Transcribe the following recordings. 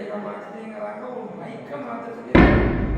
ಬೇಗ ಮಾಡ್ತಿದ್ದೆ ಹಿಂಗೆ ಅವಾಗ ಮೈಕ ಮಾತಾಡ್ತಿದ್ದೆ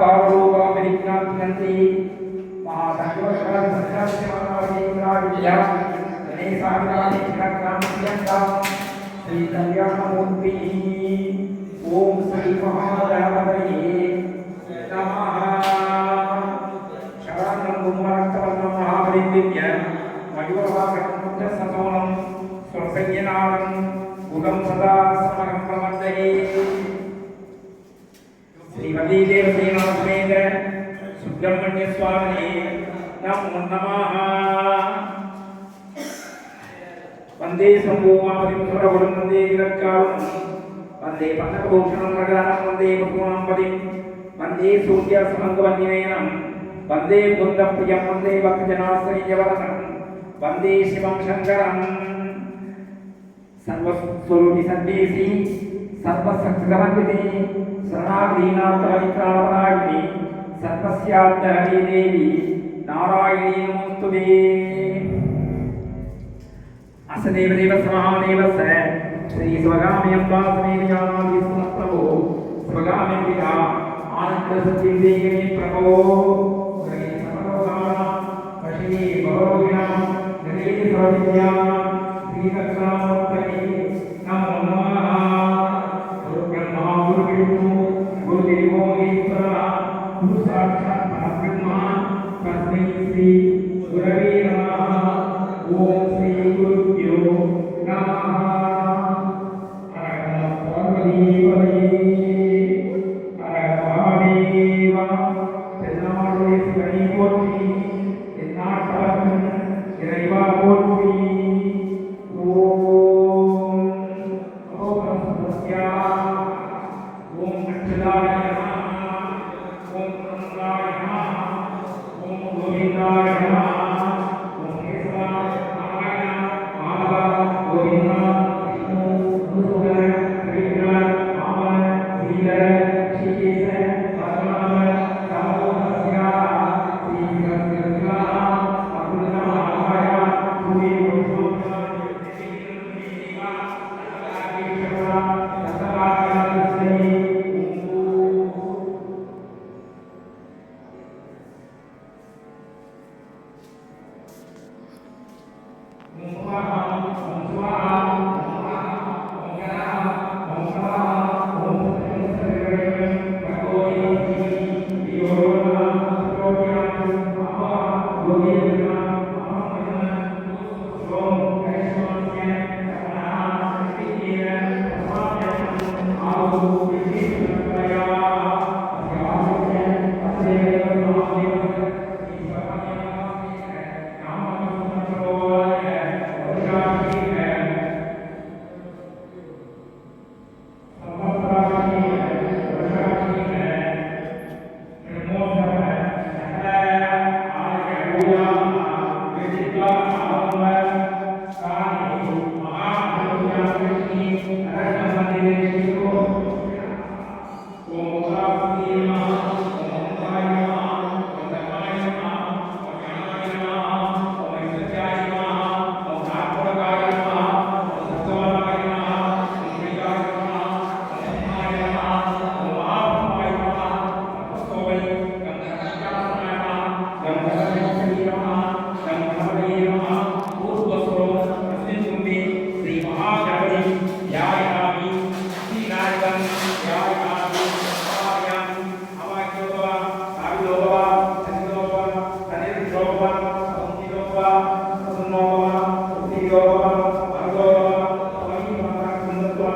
భావరూపా పరిజ్ఞాప్యంతి శ్రీ కళ్యాణమూర్తి ఓం శ్రీ మహాగణపతయే నమః శరణం గుమ్మరక్తవర్ణం మహాబలిదివ్య మయూరవాకటం సతోనం స్వసంజ్ఞనాదం గుణం సదా సమగం ప్రవర్తయే శ్రీమతీ சுவாமியே ஸ்ரீமதி தேவதே நாமேந்திர சுப்பிரமணிய சுவாமியே நம் நமஹ. வந்தே சம்பூமாபதிம் சுரகுடும் வந்தே விரட்காலும் வந்தே பந்தகபூஷணம் பிரகாரம் வந்தே பகுமாம்பதிம் வந்தே சூர்யாசமங்க வந்தினேனம் வந்தே குந்தப்பிரியம் வந்தே பக்தஜனாசிரியவரசம் வந்தே சிவம் శరణాగ్రీనాథైకావరాయిని సర్వస్యార్థహరి దేవి నారాయణీ నమోస్తుతే అసదేవదేవ సమాదేవస శ్రీ స్వగామ్యం వాసమేయానాది సమస్తవో స్వగామ్యంబిక ఆనంద సత్యందేగిని ప్రభో Shri సమరోగాణ వశిని భవరోగిణ గణేతి సర్వవిద్యా శ్రీకృష్ణామూర్తని Govinda Hallelujah.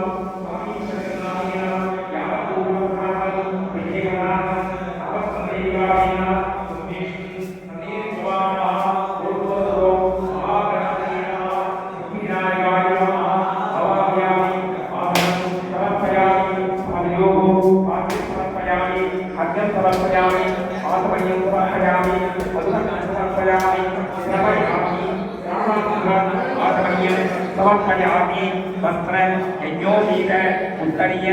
Thank you. सर्वोपयामी वस्त्र यज्ञोपीत उत्तरीय